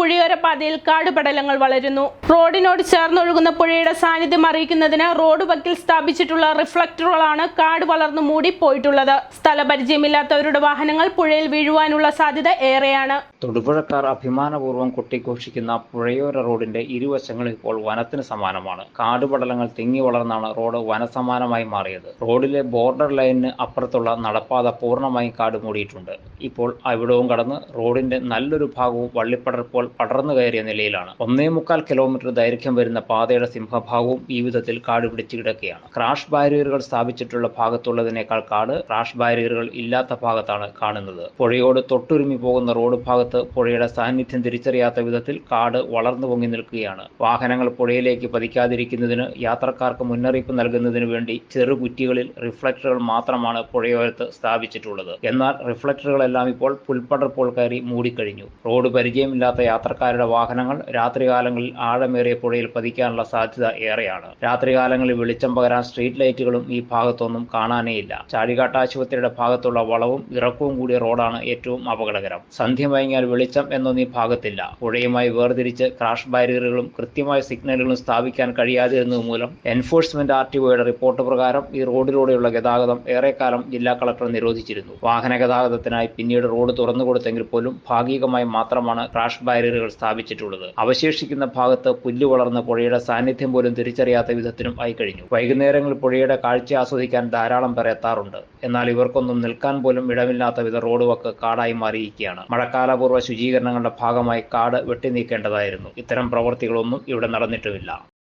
പുഴയോര പാതയിൽ കാടുപടലങ്ങൾ വളരുന്നു. റോഡിനോട് ചേർന്നൊഴുകുന്ന പുഴയുടെ സാന്നിധ്യം അറിയിക്കുന്നതിന് റോഡ് വക്കിൽ സ്ഥാപിച്ചിട്ടുള്ള റിഫ്ലക്ടറുകളാണ് കാട് വളർന്നു മൂടി പോയിട്ടുള്ളത്. സ്ഥലപരിചയമില്ലാത്തവരുടെ വാഹനങ്ങൾ പുഴയിൽ വീഴുവാനുള്ള സാധ്യത ഏറെയാണ്. തൊടുപുഴക്കാർ അഭിമാനപൂർവം കൊട്ടിഘോഷിക്കുന്ന പുഴയോര റോഡിന്റെ ഇരുവശങ്ങളും ഇപ്പോൾ വനത്തിന് സമാനമാണ്. കാടുപടലങ്ങൾ തിങ്ങി വളർന്നാണ് റോഡ് വനസമാനമായി മാറിയത്. റോഡിലെ ബോർഡർ ലൈനിന് അപ്പുറത്തുള്ള നടപ്പാത പൂർണമായും കാട് മൂടിയിട്ടുണ്ട്. ഇപ്പോൾ അവിടവും കടന്ന് റോഡിന്റെ നല്ലൊരു ഭാഗവും വള്ളിപ്പടർപ്പോൾ പടർന്നു കയറിയ നിലയിലാണ്. ഒന്നേ മുക്കാൽ കിലോമീറ്റർ ദൈർഘ്യം വരുന്ന പാതയുടെ സിംഹഭാഗവും ഈ വിധത്തിൽ കാട് പിടിച്ചു കിടക്കുകയാണ്. ക്രാഷ് ബാരിയറുകൾ സ്ഥാപിച്ചിട്ടുള്ള ഭാഗത്തുള്ളതിനേക്കാൾ കാട് ക്രാഷ് ബാരിയറുകൾ ഇല്ലാത്ത ഭാഗത്താണ് കാണുന്നത്. പുഴയോട് തൊട്ടുരുമി പോകുന്ന റോഡ് ഭാഗത്ത് പുഴയുടെ സാന്നിധ്യം തിരിച്ചറിയാത്ത വിധത്തിൽ കാട് വളർന്നു പൊങ്ങി നിൽക്കുകയാണ്. വാഹനങ്ങൾ പുഴയിലേക്ക് പതിക്കാതിരിക്കുന്നതിന് യാത്രക്കാർക്ക് മുന്നറിയിപ്പ് നൽകുന്നതിനു വേണ്ടി ചെറു കുറ്റികളിൽ റിഫ്ലക്ടറുകൾ മാത്രമാണ് പുഴയോരത്ത് സ്ഥാപിച്ചിട്ടുള്ളത്. എന്നാൽ റിഫ്ലക്ടറുകളെല്ലാം ഇപ്പോൾ പുൽപ്പടർ പോൾ കയറി മൂടിക്കഴിഞ്ഞു. റോഡ് പരിചയമില്ലാത്ത യാത്രക്കാരുടെ വാഹനങ്ങൾ രാത്രികാലങ്ങളിൽ ആഴമേറിയ പുഴയിൽ പതിക്കാനുള്ള സാധ്യത ഏറെയാണ്. രാത്രികാലങ്ങളിൽ വെളിച്ചം പകരാൻ സ്ട്രീറ്റ് ലൈറ്റുകളും ഈ ഭാഗത്തൊന്നും കാണാനേയില്ല. ചാഴികാട്ടാശുപത്രിയുടെ ഭാഗത്തുള്ള വളവും ഇറക്കവും കൂടിയ റോഡാണ് ഏറ്റവും അപകടകരം. സന്ധ്യ മയങ്ങിയാൽ വെളിച്ചം എന്നൊന്നും ഭാഗത്തില്ല. പുഴയുമായി വേർതിരിച്ച് ക്രാഷ് ബാരിയറുകളും കൃത്യമായ സിഗ്നലുകളും സ്ഥാപിക്കാൻ കഴിയാതിരുന്നത് മൂലം എൻഫോഴ്സ്മെന്റ് ആർ ടി ഒയുടെ റിപ്പോർട്ട് പ്രകാരം ഈ റോഡിലൂടെയുള്ള ഗതാഗതം ഏറെക്കാലം ജില്ലാ കളക്ടർ നിരോധിച്ചിരുന്നു. വാഹന ഗതാഗതത്തിനായി പിന്നീട് റോഡ് തുറന്നു കൊടുത്തെങ്കിൽ പോലും ഭാഗികമായി മാത്രമാണ് ക്രാഷ് ബാരിയറുകൾ സ്ഥാപിച്ചിട്ടുള്ളത്. അവശേഷിക്കുന്ന ഭാഗത്ത് പുല്ല് വളർന്ന പുഴയുടെ സാന്നിധ്യം പോലും തിരിച്ചറിയാത്ത വിധത്തിനും ആയി കഴിഞ്ഞു. വൈകുന്നേരങ്ങളിൽ പുഴയുടെ കാഴ്ച ആസ്വദിക്കാൻ ധാരാളം പേർ എത്താറുണ്ട്. എന്നാൽ ഇവർക്കൊന്നും നിൽക്കാൻ പോലും ഇടമില്ലാത്ത വിധ റോഡ് വക്ക് കാടായി മാറിയിരിക്കുകയാണ്. മഴക്കാലപൂർവ ശുചീകരണങ്ങളുടെ ഭാഗമായി കാട് വെട്ടിനീക്കേണ്ടതായിരുന്നു. ഇത്തരം പ്രവൃത്തികളൊന്നും ഇവിടെ നടന്നിട്ടുമില്ല.